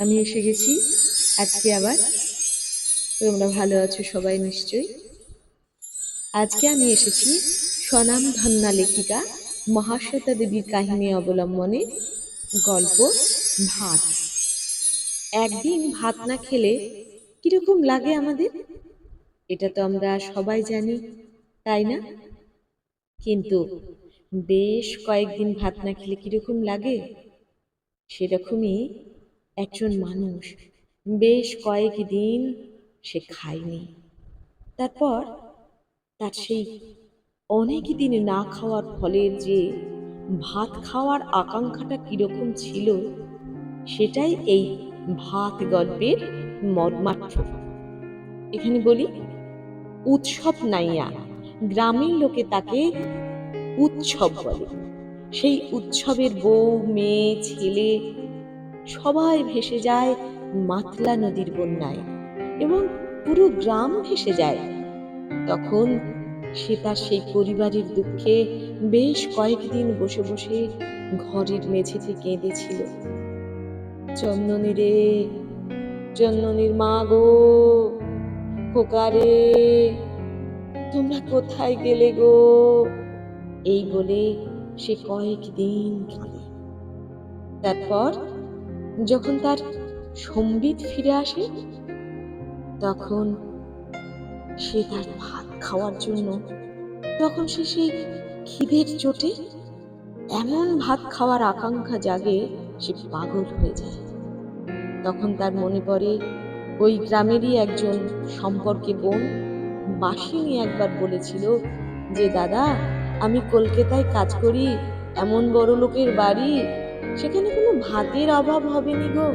আমি এসে গেছি। আজকে আবার তোমরা ভালো আছো সবাই নিশ্চয়ই। আজকে আমি এসেছি স্বনামধন্যা লেখিকা মহাশ্বেতা দেবীর কাহিনী অবলম্বনে গল্প ভাত। একদিন ভাত না খেলে কীরকম লাগে আমাদের? এটা তো আমরা সবাই জানি, তাই না? কিন্তু বেশ কয়েকদিন ভাত না খেলে কীরকম লাগে? সেরকমই একজন মানুষ। বেশ কয়েক দিন সে খায়নি। তারপর তার সেই অনেক দিন না খাওয়ার ফলের যে ভাত খাওয়ার আকাঙ্ক্ষাটা কীরকম ছিল, সেটাই এই ভাত গল্পের মর্মার্থ। এখানে বলি, উৎসব নাইয়া, গ্রামের লোকে তাকে উৎসব বলে। সেই উৎসবের বউ, মেয়ে, ছেলে সবাই ভেসে যায় মাতলা নদীর বন্যায় এবং পুরো গ্রাম ভেসে যায়। তখন সে তার সেই পরিবারের দুঃখে বেশ কয়েকদিন বসে বসে ঘরের মেঝেতে কেঁদেছিল। চন্দনী রে চন্দনীর মা গো খোকা রে তোমরা কোথায় গেলে গো? এই বলে সে কয়েকদিন কাঁদে। তারপর যখন তার সম্বিত ফিরে আসে, তখন সে তার ভাত খাওয়ার জন্য, তখন সে সেই খিদের চোটে এমন ভাত খাওয়ার আকাঙ্ক্ষা জাগে সে পাগল হয়ে যায়। তখন তার মনে পড়ে, ওই গ্রামেরই একজন সম্পর্কে বোন বাসিনী একবার বলেছিল যে, দাদা, আমি কলকাতায় কাজ করি, এমন বড় লোকের বাড়ি সেখানে কোনো ভাতের অভাব হবে নি গো।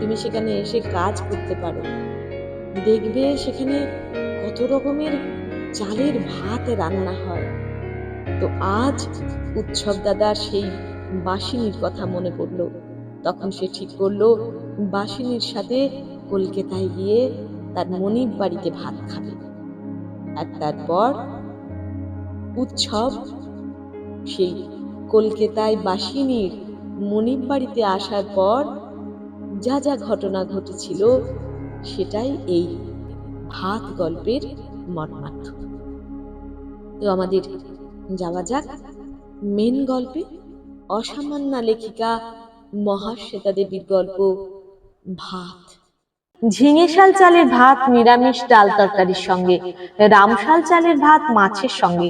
তুমি সেখানে এসে কাজ করতে পারো। দেখবে সেখানে কত রকমের চালের ভাত রান্না হয়। তো আজ উৎসব দাদার সেই বাসিনীর কথা মনে পড়ল। তখন সে ঠিক করল বাসিনীর সাথে কলকাতায় গিয়ে তার মনির বাড়িতে ভাত খাবে। আর তারপর উৎসব সেই কলকাতায় বাসিনীর মনির বাড়িতে আসার পর যা যা ঘটনা ঘটেছিল সেটাই এই ভাত গল্পের মর্মার্থ তো আমাদের যাওয়া যাক মেন গল্পে। অসামান্য লেখিকা মহাশ্বেতা দেবীর গল্প ভাত। ঝিঙে শাল চালের ভাত, নিরামিষ ডাল তরকারির সঙ্গে রামশাল চালের ভাত মাছের সঙ্গে।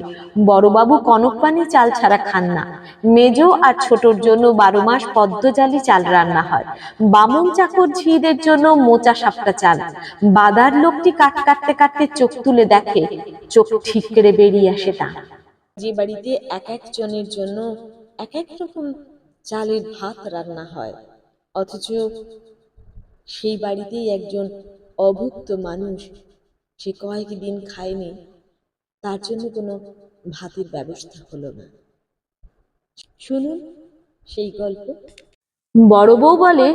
বড়বাবু কনক পানি চাল ছাড়া খান না। মেজ আর ছোটর জন্য বারো মাস পদ্মজালি চাল রান্না হয়। বামন চাকর ঝিদের জন্য মোচা সাপটা চাল। বাদার লোকটি কাট কাটতে কাটতে চোখ তুলে দেখে, চোখ ঠিক করে বেরিয়ে আসে তা। যে বাড়িতে এক একজনের জন্য এক এক রকম চালের ভাত রান্না হয়। অথচ সেই বাড়িতেই একজন অভুক্ত মানুষ সে কয়েকদিন খায়নি, তার জন্য কোনো ভাতের ব্যবস্থা হলো না। শুনুন সেই গল্প। বড় বউ বলে,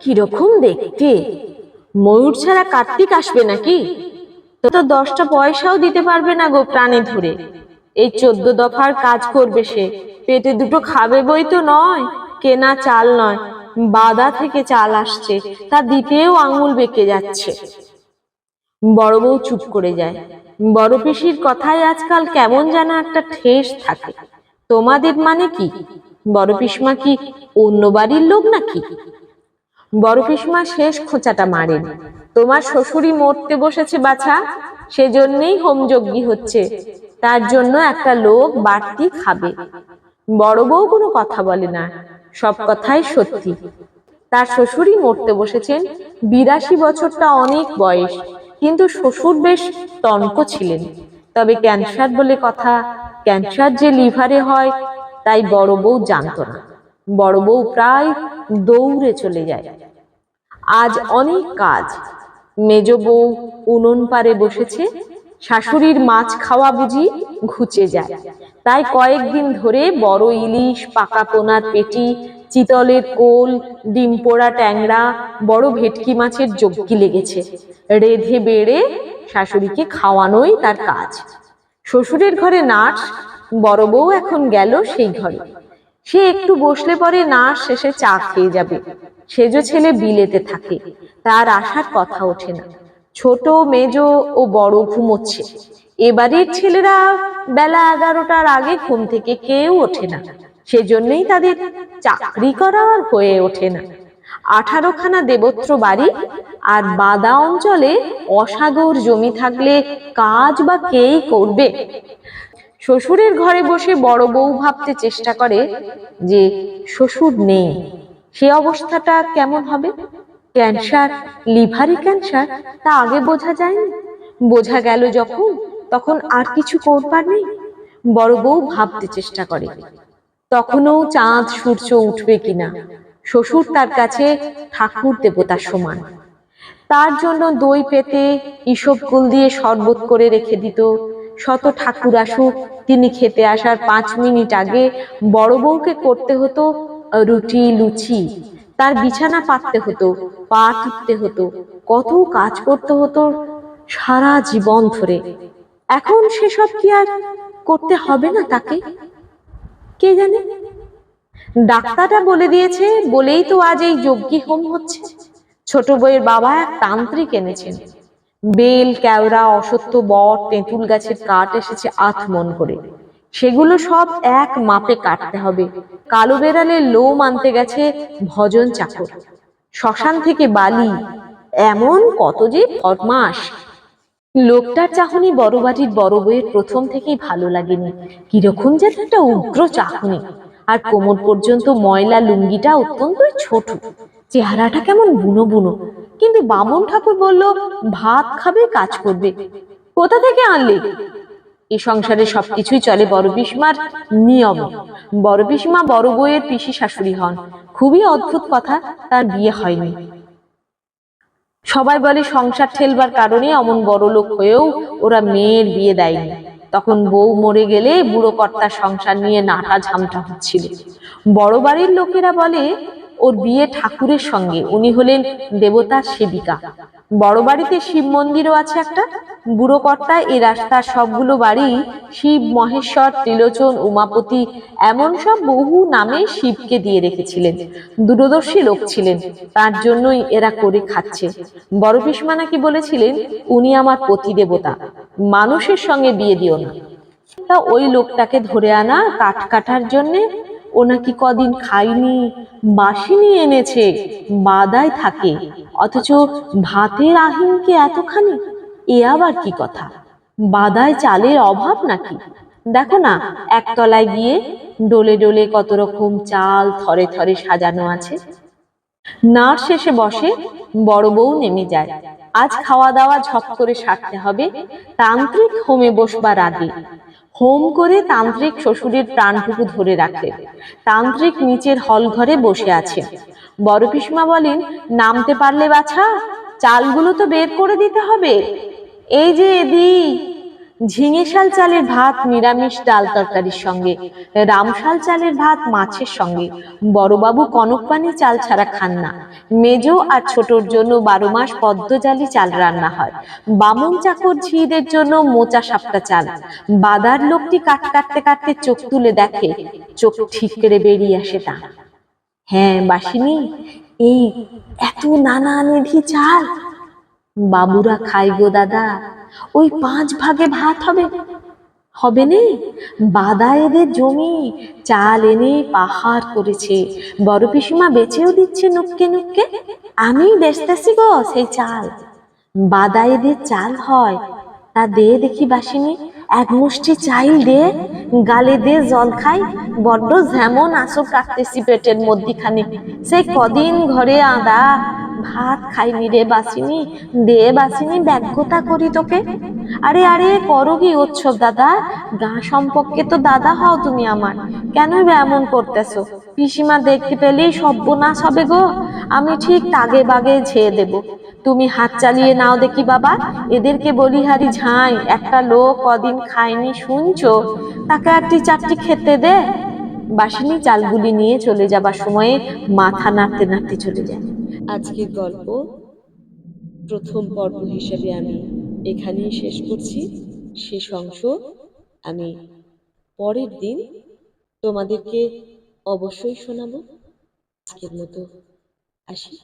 কীরকম দেখতে? ময়ূর ছাড়া কার্তিক আসবে নাকি? তো দশটা পয়সাও দিতে পারবে না গো প্রাণে ধরে। এই চোদ্দ দফার কাজ করবে সে। পেটে দুটো খাবে বই তো নয়, কেনা চাল নয়। বাদা থেকে চাল আসছে তা দিতেও আঙুল বেঁকে যাচ্ছে। বড় বউ চুপ করে যায়। বড় পিসির কথায় আজকাল কেমন যেন একটা ঠেস থাকে। তোমাদের মানে কি? বড় পিসমা কি অন্য বাড়ির লোক নাকি? বড় পিসমা শেষ খোঁচাটা মারেন। তোমার শ্বশুরই মরতে বসেছে বাছা, সেজন্যই হোমযজ্ঞী হচ্ছে। তার জন্য একটা লোক বাড়তি খাবে। বড় বউ কোনো কথা বলে না। সব কথাই সত্যি। তার শ্বশুরই মরতে বসেছেন, বিরাশি বছরটা অনেক বয়স, কিন্তু শ্বশুর বেশ তনক ছিলেন। তবে ক্যান্সার বলে কথা, ক্যান্সার যে লিভারে হয়, তাই বড় বউ জানতো না। বড় বউ প্রায় দৌড়ে চলে যায়। আজ অনেক কাজ। মেজ বউ উনুন পারে বসেছে, শাশুড়ির মাছ খাওয়া বুঝি ঘুচে যায়। তাই কয়েকদিন ধরে বড় ইলিশ, পাকা পোনার পেটি, চিতলের কোল, ডিম পোড়া ট্যাংরা, বড় ভেটকি মাছের জগ্গি লেগেছে। রেধে বেড়ে শাশুড়িকে খাওয়ানোই তার কাজ। শ্বশুরের ঘরে নার্স, বড় বউ এখন গেল সেই ঘরে। সে একটু বসলে পরে নার্স শেষে চা খেয়ে যাবে। সেজ ছেলে বিলেতে থাকে। তার আসার কথা ওঠে না। ছোট, মেজ ও বড় ঘুমোচ্ছে। এবারের ছেলেরা বেলা এগারোটার আগে ঘুম থেকে কেউ ওঠে না। সেজন্যই তাদের চাকরি করা আর হয়ে ওঠে না। আঠারোখানা দেবত্র বাড়ি আর বাদা অঞ্চলে অসাগর জমি থাকলে কাজ বা কেই করবে? শ্বশুরের ঘরে বসে বড় বউ ভাবতে চেষ্টা করে যে, শ্বশুর নেই, সে অবস্থাটা কেমন হবে? ক্যান্সার, লিভারি ক্যান্সার, তা আগে বোঝা যায়নি। বোঝা গেল যখন তখন আর কিছু করবার নেই। বড় বউ ভাবতে চেষ্টা করে, তখনও চাঁদ, সূর্য উঠবে কিনা? শ্বশুর তার কাছে ঠাকুর দেবতার সমান। তার জন্য দই পেতে ইসব কুল দিয়ে শরবত করে রেখে দিত। শত ঠাকুর আসুক, তিনি খেতে আসার পাঁচ মিনিট আগে বড় বউকে করতে হতো রুটি, লুচি। তার বিছানা পাততে হতো, পা টিপতে হতো, কত কাজ করতে হতো সারা জীবন ধরে। এখন সেসব কি আর করতে হবে না তাকে? কে জানে? ডাক্তাররা বলে দিয়েছে, বলেই তো আজ এই যজ্ঞী হোম হচ্ছে। ছোট বইয়ের বাবা এক তান্ত্রিক এনেছেন। বেল কেওড়া অসত্য বট, তেঁতুল গাছের কাঠ এসেছে আধ মন করে। সেগুলো সব এক মাপে কাটতে হবে। কালো বেড়ালে লোম আনতে গেছে ভজন চাকর। শ্মশান থেকে বালি। এমন কত যে ফরমাস লোকটার চাহনি বড় বাড়ির বড় বইয়ের প্রথম থেকেই ভালো লাগেনি। কীরকম যেন একটা উগ্র চাহনি। আর কোমর পর্যন্ত ময়লা লুঙ্গিটা অত্যন্ত ছোট। চেহারাটা কেমন বুনো বুনো। কিন্তু বামন ঠাকুর বলল, ভাত খাবে, কাজ করবে। কোথা থেকে আনলে? এই সংসারে সবকিছুই চলে বড় পিসমার নিয়ম। বড় পিসমা বড় বউয়ের পিসি শাশুড়ি হন। খুবই অদ্ভুত কথা, তার বিয়ে হয়নি। সবাই বলে সংসার ঠেলবার কারণে অমন বড় লোক হয়েও ওরা মেয়ের বিয়ে দেয়নি। তখন বউ মরে গেলে বুড়ো কর্তার সংসার নিয়ে নাটা ঝামটা হচ্ছিল। বড় বাড়ির লোকেরা বলে, ওর বিয়ে ঠাকুরের সঙ্গে। উনি হলেন দেবতার সেবিকা। বড় বাড়িতে শিব মন্দিরও আছে একটা। বুড়ো কর্তা, এই রাস্তার সবগুলো বাড়ি শিব, মহেশ্বর, ত্রিলোচন, উমাপতি, এমন সব বহু নামে শিবকে দিয়ে রেখেছিলেন। দূরদর্শী লোক ছিলেন, তার জন্যই এরা করে খাচ্ছে। বড় পিসমা নাকি বলেছিলেন? উনি আমার পতি দেবতা মানুষের সঙ্গে বিয়ে দিও না। তা ওই লোকটাকে ধরে আনা কাঠ কাটার জন্যে ও নাকি কদিন খাইনি বাসি নিয়ে এনেছে, বাদায় থাকে, অথচ ভাতের আহিনকে এতখানি, এ আবার কি কথা? বাদায় চালের অভাব নাকি? দেখো না, একতলায় গিয়ে ডোলে ডোলে কত রকম চাল থরে থরে সাজানো আছে। নার শেষে বসে বড় বউ নেমে যায়। আজ খাওয়া দাওয়া ঝপ করে সারতে হবে, তান্ত্রিক হোমে বসবার আগে। হোম করে তান্ত্রিক শ্বশুরের প্রাণটুকু ধরে রাখে। তান্ত্রিক নিচের হল ঘরে বসে আছে। বড় পিসমা বলেন, নামতে পারলে বাছা, চালগুলো তো বের করে দিতে হবে। এই যে এদি ঝিঙে শাল চালের ভাত, নিরামিষ ডাল তরকারির সঙ্গে রামশাল চালের ভাত, মাছের সঙ্গে। বড়বাবু কনকপানি চাল ছাড়া খান না। মেজো আর ছোটর জন্য বারো মাস পদ্মজালি চাল রান্না হয়। বামন চাকর ঝিদের জন্য মোচা সাপটা চাল। বাদার লোকটি কাট কাটতে কাটতে চোখ তুলে দেখে, চোখ ঠিক করে বেরিয়ে আসে তা। হ্যাঁ বাসিনী, এই এত নানা নিধি চাল। বাবুরা খাই গো দাদা। ওই পাঁচ ভাগে ভাত হবে। হবে নে। বাদা এদের জমি, চাল এনে পাহাড় করেছে। বড় পিসিমা বেচেও দিচ্ছে নুক্কে নুক্কে। আমি বেচতেছি গো সেই চাল। বাদা এদের চাল হয়। তা দে দেখি বাসিনি, এক মুষ্টি চাইল দে। গালে দে জল খাই। বড্ড যেমন আসো কাটতেছি পেটের মধ্যিখানে। সেই কদিন ঘরে আদা ভাত খাইনি রে বাসিনি, দে বাসিনি ব্যাগ্যতা করি তোকে। আরে আরে, করো কি উৎসব দাদা? গা সম্পর্কে তো দাদা হও তুমি আমার। কেনই বা এমন করতেছো? পিসিমা দেখতে পেলেই সর্বনাশ হবে গো। আমি ঠিক তাগে বাগে ঝেয়ে দেব। তুমি হাত চালিয়ে নাও দেখি বাবা। এদেরকে বলিহারি ঝাই, একটা লোক কদিন খায়নি শুনছো? তাকে একটি চারটি খেতে দে। বাসিনী চালগুলি নিয়ে চলে যাবার সময়ে মাথা নাড়তে নাড়তে চলে যায়। আজকের গল্প প্রথম পর্ব হিসেবে আমি এখানেই শেষ করছি। শেষ অংশ আমি পরের দিন তোমাদেরকে অবশ্যই শোনাবো। আজকের মতো আসি।